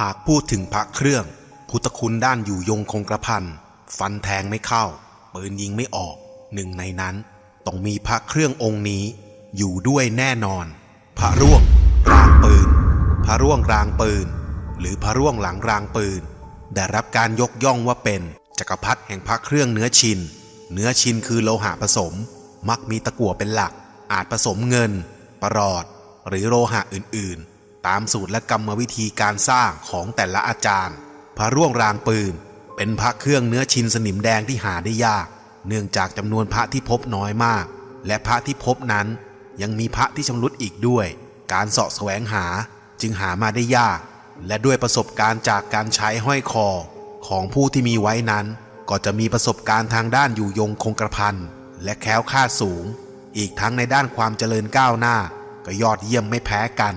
หากพูดถึงพระเครื่อง พุทธคุณด้านอยู่ยงคงกระพันฟันแทงไม่เข้า ปืนยิงไม่ออก หนึ่งในนั้น ต้องมีพระเครื่ององค์นี้ อยู่ด้วยแน่นอน พระร่วงรางปืน พระร่วงรางปืน หรือพระร่วงหลังรางปืน ได้รับการยกย่องว่าเป็นจักรพรรดิแห่งพระเครื่องเนื้อชิน เนื้อชินคือโลหะผสม มักมีตะกั่วเป็นหลัก อาจผสมเงิน ประหลอด หรือโลหะอื่นๆ ตามสูตรและกรรมวิธีการสร้างของแต่ละอาจารย์ พระร่วงรางปืน เป็นพระเครื่องเนื้อชินสนิมแดงที่หาได้ยาก เนื่องจากจำนวนพระที่พบน้อยมาก และพระที่พบนั้น ยังมีพระที่ชำรุดอีกด้วย การเสาะแสวงหาจึงหามาได้ยาก และด้วยประสบการณ์จากการใช้ห้อยคอ ของผู้ที่มีไว้นั้น ก็จะมีประสบการณ์ทางด้านอยู่ยงคงกระพันและแค้วคลาสูง อีกทั้งในด้านความเจริญก้าวหน้า ก็ยอดเยี่ยมไม่แพ้กัน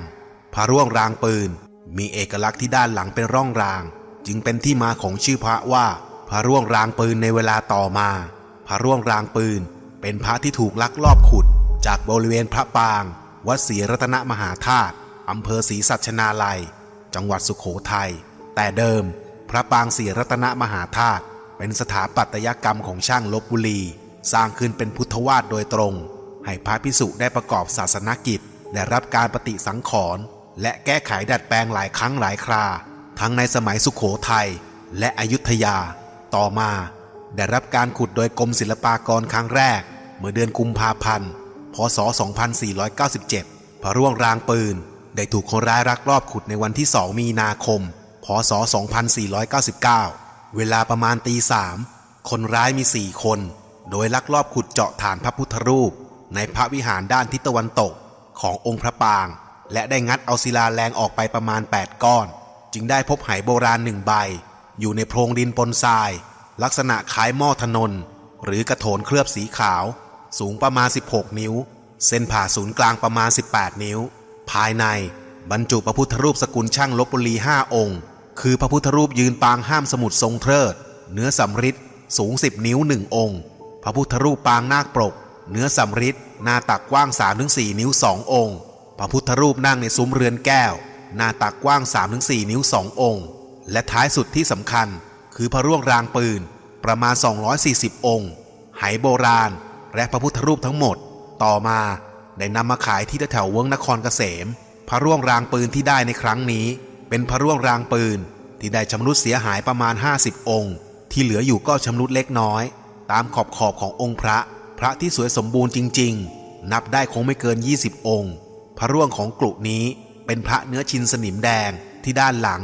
พระร่วงรางปืน มีเอกลักษณ์ที่ด้านหลังเป็นร่องราง จึงเป็นที่มาของชื่อพระว่า พระร่วงรางปืนในเวลาต่อมา พระร่วงรางปืน เป็นพระที่ถูกลักลอบขุด จากบริเวณพระปาง วัดศรีรัตนมหาธาตุอำเภอศรีสัชนาลัย จังหวัดสุขโขทัยแต่เดิม พระปางศรีรัตนมหาธาตุเป็นสถาปัตยกรรมของช่างลบบุรี สร้างขึ้นเป็นพุทธวาสโดยตรง ให้พระพิสุได้ประกอบศาสนกิจได้รับการปฏิสังขรณ์ และแก้ไขดัดแปลงหลายครั้งหลายครา ทั้งในสมัยสุขโขทัยและอยุธยา ต่อมา ได้รับการขุดโดยกรมศิลปากรครั้งแรก เมื่อเดือนกุมภาพันธ์ พศ 2497 พระร่วงรางปืน ได้ถูกคนร้ายรักรอบขุดในวันที่ 2 มีนาคม พศ 2499 เวลาประมาณตีสามคนร้ายมี 4 คน โดยลักลอบขุดเจาะฐานพระพุทธรูป ในพระวิหารด้านทิศตะวันตกขององค์พระปาง และได้งัดเอาศิลาแรงออกไปประมาณ 8 ก้อน จึงได้พบไหโบราณหนึ่งใบ อยู่ในโพรงดินปนทราย ลักษณะคล้ายหม้อถนน หรือกระโถนเคลือบสีขาว สูงประมาณ 16 นิ้ว เส้นผ่าศูนย์กลางประมาณ 18 นิ้ว ภายในบรรจุพระพุทธรูปสกุลช่างลบบุรีห้าองค์ คือพระพุทธรูปยืนปางห้ามสมุดทรงเทิด เนื้อสำริดสูง10นิ้วหนึ่งองค์ พระพุทธรูปปางนาคปรก เนื้อสำริดหน้าตักกว้าง3-4 นิ้วสององค์ พระพุทธรูปนั่งในซุ้มเรือนแก้ว หน้าตักกว้าง 3-4 นิ้วสององค์ และท้ายสุดที่สำคัญ คือพระร่วงรางปืนประมาณ 240 องค์ ไหโบราณ และพระพุทธรูปทั้งหมด ต่อมาได้นำมาขายที่แถวเวิ้งนครเกษม พระร่วงรางปืนที่ได้ในครั้งนี้ เป็นพระร่วงรางปืนที่ได้ชำรุดเสียหายประมาณ 50 องค์ ที่เหลืออยู่ก็ชำรุดเล็กน้อย ตามขอบขอบขององค์พระ พระที่สวยสมบูรณ์จริง ๆ นับได้คงไม่เกิน 20 องค์ พระร่วงของกลุนี้เป็นพระเนื้อชินสนิมแดงที่ด้านหลัง